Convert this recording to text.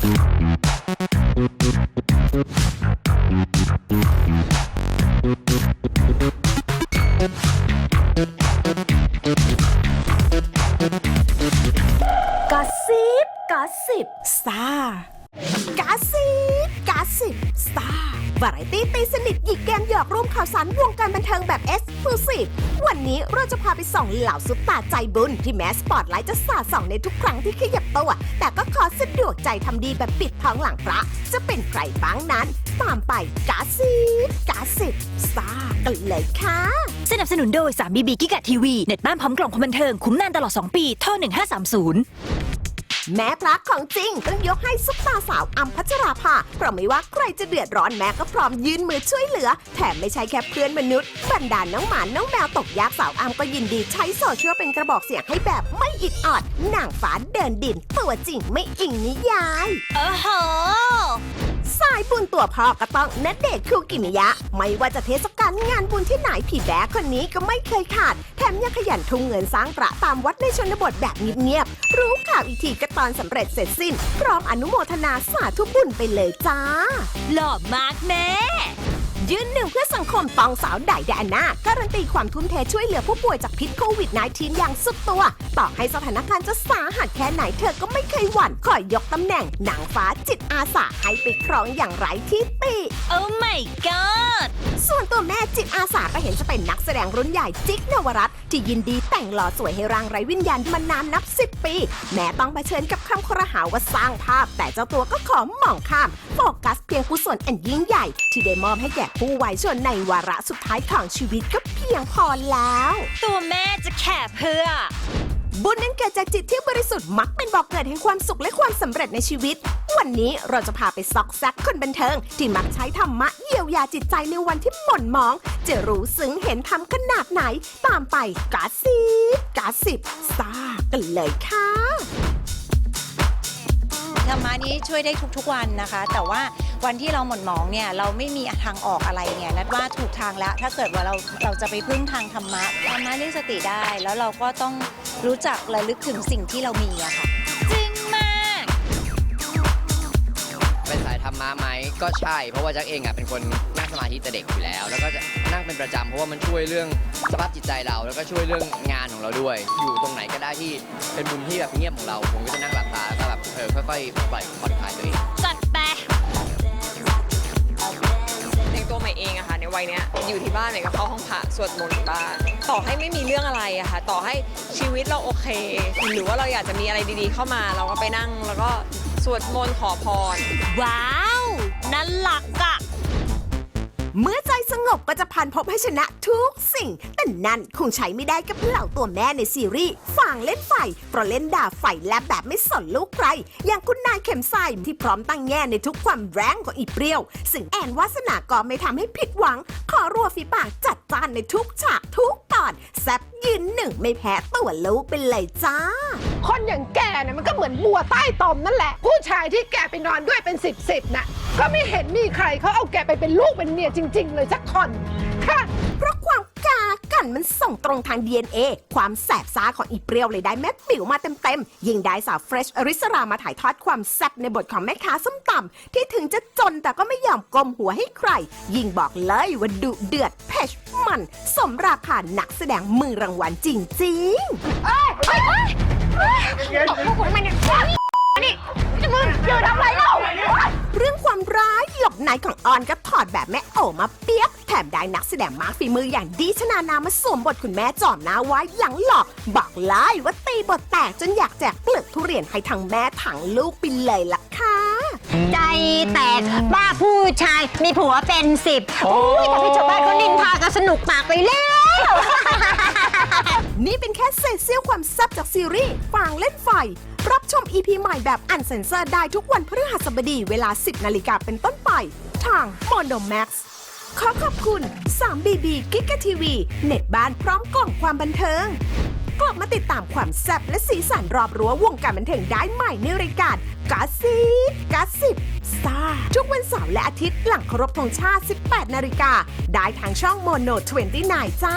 กอสซิบกอสซิบสตาร์กอสซิบกอสซิบสตาร์วาไรตี้ตีสนิทหยิกแกมหยอกร่วมข่าวสารวงการบันเทิงแบบเอสคลูซีฟวันนี้เราจะพาไปส่องเหล่าซุปตาใจบุญที่แม้สปอตไลท์จะสาดส่องในทุกครั้งที่ขยับตัว ใจทำดีแบบปิดท้องหลังพระ จะเป็นใครบ้างนั้น ตามไปกาซิบกาซิบซากันเลยค่ะ สนับสนุนโดย 3BB กิกะทีวีเน็ตบ้านพร้อมกล่องความบันเทิงคุ้มนานตลอด 2 ปี โทร1530 แม้พระของจริงต้องยกให้ซุปตาสาวอัมพัชราภาเพราะไม่ว่าใครจะเดือดร้อนแม้ก็พร้อมยื่นมือช่วยเหลือ แถมไม่ใช่แค่เพื่อนมนุษย์บรรดาน้องหมาน้องแมวตกยากสาวอัมก็ยินดีใช้โซเชียลเป็นกระบอกเสียงให้แบบไม่อิดออดนางฟ้าเดินดินตัวจริงไม่อิงนิยายโอ้โห สายบุญตัวพ่อก็ต้องณเดชน์คูกิมิยะ ไม่ว่าจะเทศกาลงานบุญที่ไหนผีแบ๊คนนี้ก็ไม่เคยขาด แถมยังขยันทุ่งเงินสร้างพระตามวัดในชนบทแบบเงียบๆ รู้ข่าวอีกทีก็ตอนสำเร็จเสร็จสิ้น พร้อมอนุโมทนาสาธุบุญไปเลยจ้า หล่อมากแม่ ยืนหนึ่งเพื่อสังคมตองสาวไดแดนนาการันตีความทุ่มเทช่วยเหลือผู้ป่วยจากพิษโควิด -19 อย่างสุดตัว ต่อให้สถานการณ์จะสาหัสแค่ไหนเธอก็ไม่เคยหวั่นคอยยกตำแหน่งนางฟ้าจิตอาสาให้ไปครองอย่างไร้ที่ติ โอ้ my god ส่วนตัวแม่จิตอาสาก็เห็นจะเป็นนักแสดงรุ่นใหญ่จิ๊กนวรัตน์ ที่ยินดีแต่งหล่อสวยให้ร่างไร้วิญญาณมานานนับ 10 ปี แม้ต้องเผชิญกับคำครหาว่าสร้างภาพ แต่เจ้าตัวก็ขอมองข้ามโฟกัสเพียงกุศลอันยิ่งใหญ่ ที่ได้มอบให้แก่ผู้วัยชนในวาระสุดท้ายของชีวิตก็เพียงพอแล้ว ตัวแม่จะแข่เพื่อ บุญนั้นเกิดจากจิตที่บริสุทธิ์มักเป็นบอกเกิดแห่งความสุขและความสำเร็จในชีวิต วันนี้เราจะพาไปซอกแซกคนบันเทิง ที่มักใช้ธรรมะเยียวยาจิตใจในวันที่หม่นหมอง จะรู้ซึ้งเห็นทำขนาดไหน ตามไปกาซิบกาสิบซากันเลยค่ะธรรมะนี้ช่วยได้ทุกๆวันนะคะ แต่ว่าวันที่เราหม่นหมองเนี่ยเราไม่มีทางออกอะไรเนี่ยนัดว่าถูกทางแล้ว ถ้าเกิดว่าเราเราจะไปพึ่งทางธรรมะธรรมะเรียกสติได้แล้วเราก็ต้อง รู้จักระลึกถึงสิ่งที่เรามีอะค่ะ จริงมาก เป็นสายธรรมะไหมก็ใช่ เพราะว่าจักเองอะเป็นคนนั่งสมาธิแต่เด็กอยู่แล้ว แล้วก็จะนั่งเป็นประจำเพราะว่ามันช่วยเรื่องสภาพจิตใจเรา แล้วก็ช่วยเรื่องงานของเราด้วย อยู่ตรงไหนก็ได้ที่เป็นมุมที่แบบเงียบของเรา ผมก็จะนั่งหลับตาแล้วก็แบบเออค่อยๆปล่อยผ่อนคลายตัวเอง จัด เองอะค่ะในวัยเนี้ยอยู่ที่บ้านเหม่ก็เข้าห้องพระสวดมนต์บ้านต่อให้ไม่มีเรื่องอะไรอะค่ะต่อให้ชีวิตเราโอเค หรือว่าเราอยากจะมีอะไรดีๆ เข้ามาเราก็ไปนั่งแล้วก็สวดมนต์ขอพร ว้าว นั่นหลักอะเมื่อ บก็จะพันพบให้ชนะทุกสิ่ง แต่นั่นคงใช้ไม่ได้กับเหล่าตัวแม่ในซีรีส์ฟางเล่นไฟเพราะเล่นด่าไฟและแบบไม่สนลูกใคร อย่างคุณนายเข็มใสที่พร้อมตั้งแง่ในทุกความแรงของอีเปรี้ยว ซึ่งแอนวาสนาก็ไม่ทำให้ผิดหวัง ขอรัวฝีปากจัดจานในทุกฉากทุกตอนแซบยืนหนึ่งไม่แพ้ตัวลูกเป็นเลยจ้า คนอย่างแกเนี่ยมันก็เหมือนบัวใต้ตมนั่นแหละ ผู้ชายที่แกไปนอนด้วยเป็นสิบสิบน่ะ ก็ไม่เห็นมีใครเขาเอาแกไปเป็นลูกเป็นเมียจริง ๆ เลยสักคนค่ะเพราะความกากันมันส่งตรงทาง DNA ความแสบซ่าของอีเปรี้ยวเลยได้แม่ปิ๋วมาเต็มๆ ยิ่งได้สาวเฟรชอริสรามาถ่ายทอดความแซ่บในบทของแม่ค้าส้มตำที่ถึงจะจนแต่ก็ไม่ยอมกลมหัวให้ใคร ยิ่งบอกเลยว่าดุเดือดเพชมัน สมราคานักแสดงมือรางวัลจริงๆเรื่ องความร้ายหลบในของออนก็ถอดแบบแม่โอมาเปียบ แถมได้นักแสดงมากฝีมืออย่างดีชนานามาสวมบทคุณแม่จอมหน้าไว้หลังหลอก บอกเลยว่าตีบทแตกจนอยากแจกเปลือกทุเรียนให้ทั้งแม่ทั้งลูกไปเลยล่ะค่ะใจแตกบ้าผู้ชายมีผัวเป็นสิบโอ้ยทำให้ชาวบ้านเขานินทากันสนุกปากไปแล้ว นี่เป็นแค่เศษเสี้ยวความแซ่บจากซีรีส์ฟางเล่นไฟ รับชม EP ใหม่แบบอันเซนเซอร์ได้ทุกวันพฤหัสบดีเวลา 10 นาฬิกาเป็นต้นไป ทาง Mono Max ขอขอบคุณ 3BB กิกะทีวีเน็ตบ้านพร้อมกล่องความบันเทิง กลับมาติดตามความแซ่บและสีสันรอบรั้ววงการบันเทิงได้ใหม่ในรายการกาซิบกาซิบ ซ่า ทุกวันเสาร์และอาทิตย์หลังเคารพธงชาติ 18 นาฬิกา ได้ทางช่องโมโน 29 จ้า